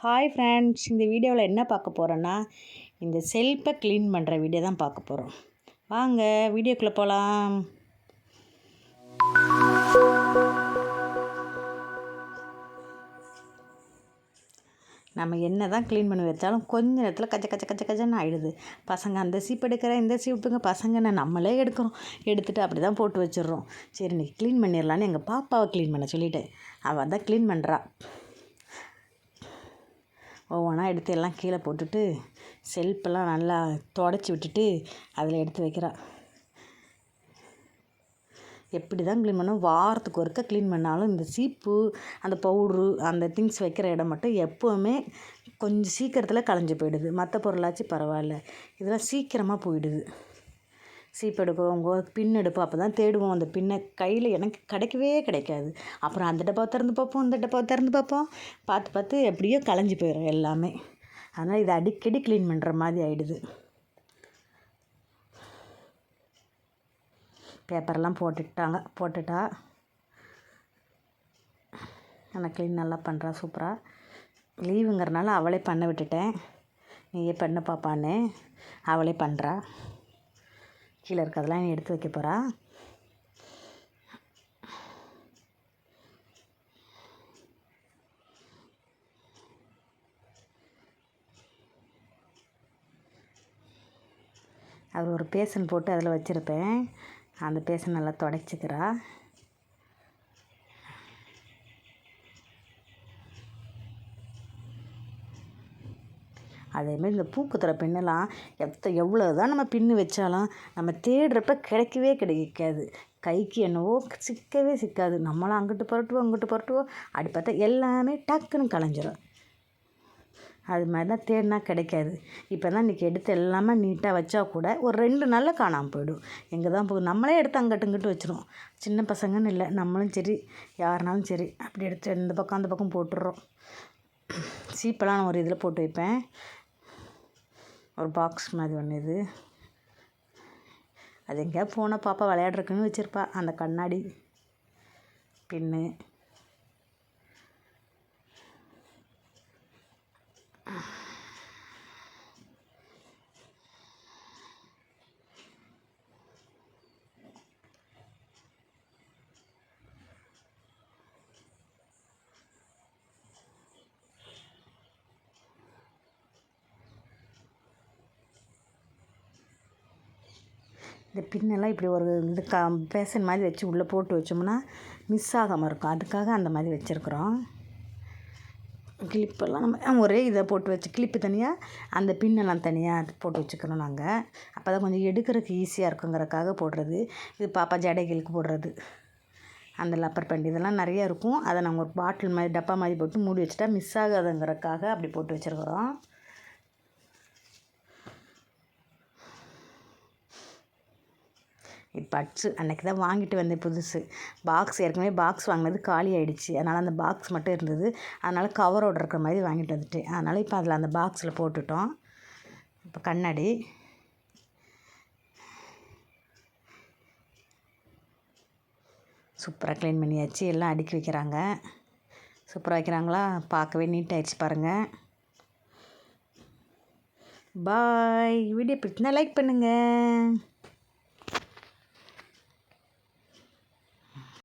Hi friends இந்த வீடியோவில் என்ன பார்க்க போகிறோன்னா இந்த செல்ஃபை க்ளீன் பண்ணுற வீடியோ தான் பார்க்க போகிறோம் வாங்க வீடியோக்குள்ளே போகலாம் நம்ம என்ன தான் க்ளீன் பண்ணி வச்சாலும் கொஞ்ச நேரத்தில் கச்ச கச்ச கச்ச கச்சன்னு ஆகிடுது பசங்க அந்த சீப் எடுக்கிற இந்த சீப்புங்க பசங்கன்னு நம்மளே எடுக்கிறோம். எடுத்துகிட்டு அப்படி தான் போட்டு வச்சிடுறோம். சரி இன்றைக்கி க்ளீன் பண்ணிடலான்னு எங்கள் பாப்பாவை க்ளீன் பண்ண சொல்லிவிட்டேன் அவள் தான் க்ளீன் பண்ணுறா ஒவ்வொன்றா எடுத்து எல்லாம் கீழே போட்டுட்டு செல்ஃபெல்லாம் நல்லா தொடச்சி விட்டுட்டு அதில் எடுத்து வைக்கிறா. எப்படி தான் க்ளீன் பண்ணோம் வாரத்துக்கு ஒருக்க க்ளீன் பண்ணாலும் இந்த சீப்பு அந்த பவுட்ரு அந்த திங்ஸ் வைக்கிற இடம் மட்டும் எப்போவுமே கொஞ்சம் சீக்கிரத்தில் களைஞ்சு போயிடுது. மற்ற பொருளாச்சும் பரவாயில்ல. இதெல்லாம் சீக்கிரமாக போயிடுது. சீப் எடுப்போம் பின் எடுப்போம் அப்போ தான் தேடுவோம். அந்த பின்னை கையில் எனக்கு கிடைக்கவே கிடைக்காது. அப்புறம் அந்த டப்பாவை திறந்து பார்ப்போம் இந்த டப்பாவை திறந்து பார்ப்போம். பார்த்து பார்த்து எப்படியோ களைஞ்சி போயிடும் எல்லாமே. அதனால் இதை அடிக்கடி க்ளீன் பண்ணுற மாதிரி ஆகிடுது பேப்பர்லாம் போட்டுட்டாங்க போட்டுட்டா. ஆனால் க்ளீன் நல்லா பண்ணுறா சூப்பராக லீவுங்கிறனால அவளே பண்ண விட்டுட்டேன். நீயே பண்ண பாப்பான்னு. அவளே பண்ணுறா கீழே இருக்கிறதெல்லாம் நீ எடுத்து வைக்க போகிறா அவர் ஒரு பேசன் போட்டு அதில் வச்சுருப்பேன். அந்த பேசன் நல்லா தொடச்சிக்கிறா. அதேமாதிரி இந்த பூக்குத்துற பின்னெல்லாம் எத்த எவ்வளோ தான் நம்ம பின்னு வச்சாலும் நம்ம தேடுறப்ப கிடைக்கவே கிடைக்காது. கைக்கு என்னவோ சிக்கவே சிக்காது. நம்மளாம் அங்கிட்டு புரட்டுவோம் அங்கிட்டு புரட்டுவோம். அப்படி பார்த்தா எல்லாமே டக்குன்னு கலைஞ்சிடும் அது மாதிரி தான் தேடினா கிடைக்காது. இப்போ தான் இன்றைக்கி எடுத்து எல்லாமே நீட்டாக வச்சா கூட ஒரு ரெண்டு நாளில் காணாமல் போயிடும். எங்கே தான் போகும் நம்மளே எடுத்து அங்கிட்டு இங்கிட்டு வச்சிரும். சின்ன பசங்கன்னு இல்லை. நம்மளும் சரி யாருனாலும் சரி அப்படி எடுத்து இந்த பக்கம் அந்த பக்கம் போட்டுடுறோம். சீப்பெல்லாம் நான் ஒரு இதில் போட்டு வைப்பேன். ஒரு பாக்ஸ் மாதிரி ஒன்று இது. அது எங்கேயாவது போனால் பாப்பா விளையாடுறக்குன்னு வச்சுருப்பா. அந்த கண்ணாடி பின்னு. இந்த பின்னெல்லாம் இப்படி ஒரு இது க பேசன் மாதிரி வச்சு உள்ளே போட்டு வச்சோம்னா மிஸ் ஆகாமல் இருக்கும். அதுக்காக அந்த மாதிரி வச்சுருக்குறோம். கிளிப்பெல்லாம் நம்ம ஒரே இதை போட்டு வச்சு கிளிப்பு தனியாக அந்த பின்னெல்லாம் தனியாக போட்டு வச்சுக்கிறோம் நாங்கள் அப்போ தான் கொஞ்சம் எடுக்கிறதுக்கு ஈஸியாக இருக்குங்கிறக்காக போடுறது. இது பாப்பா ஜடைகளுக்கு போடுறது. அந்த லப்பர் பேண்ட் இதெல்லாம் நிறையா இருக்கும். அதை நாங்கள் ஒரு பாட்டில் மாதிரி டப்பா மாதிரி போட்டு மூடி வச்சுட்டா மிஸ் ஆகாதுங்கிறக்காக அப்படி போட்டு வச்சுருக்குறோம். பட்ஸு அன்றைக்கி தான் வாங்கிட்டு வந்தேன் புதுசு. பாக்ஸ் ஏற்கனவே பாக்ஸ் வாங்கினது காலி ஆகிடுச்சு அதனால் அந்த பாக்ஸ் மட்டும் இருந்தது. அதனால் கவரோடு இருக்கிற மாதிரி வாங்கிட்டு வந்துட்டேன். அதனால் இப்போ அதில் அந்த பாக்ஸில் போட்டுட்டோம். இப்போ கண்ணாடி. சூப்பராக க்ளீன் பண்ணியாச்சு. எல்லாம் அடுக்கி வைக்கிறாங்க. சூப்பராக வைக்கிறாங்களா? பார்க்கவே நீட்டாகிடுச்சு பாருங்கள் பாய் வீடியோ பிடிச்சினா லைக் பண்ணுங்கள்